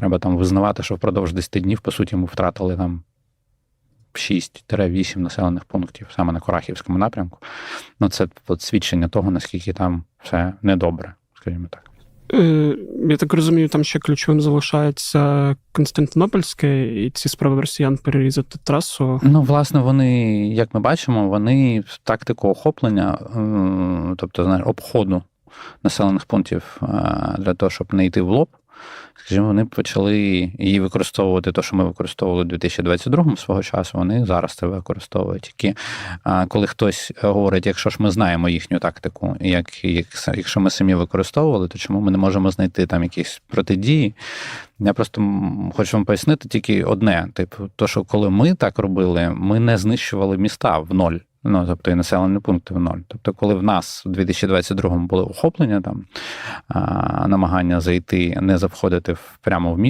Треба там визнавати, що впродовж 10 днів, по суті, ми втратили там 6-8 населених пунктів саме на Корахівському напрямку. Ну, це от свідчення того, наскільки там все недобре, скажімо так. Е, Я так розумію, там ще ключовим залишається Константинопольське, і ці спроби росіян перерізати трасу. Ну, власне, вони, як ми бачимо, вони тактику охоплення, е, тобто знаєш, обходу населених пунктів е, для того, щоб не йти в лоб. Скажімо, вони почали її використовувати, те, що ми використовували у 2022 свого часу, вони зараз це використовують. Тільки коли хтось говорить, якщо ж ми знаємо їхню тактику, як, якщо ми самі використовували, то чому ми не можемо знайти там якісь протидії? Я просто хочу вам пояснити тільки одне: типу, то, що коли ми так робили, ми не знищували міста в ноль. Ну, тобто і населені пункти в ноль. Тобто, коли в нас у 2022-му були охоплення, там намагання зайти, не завходити в- прямо в місто.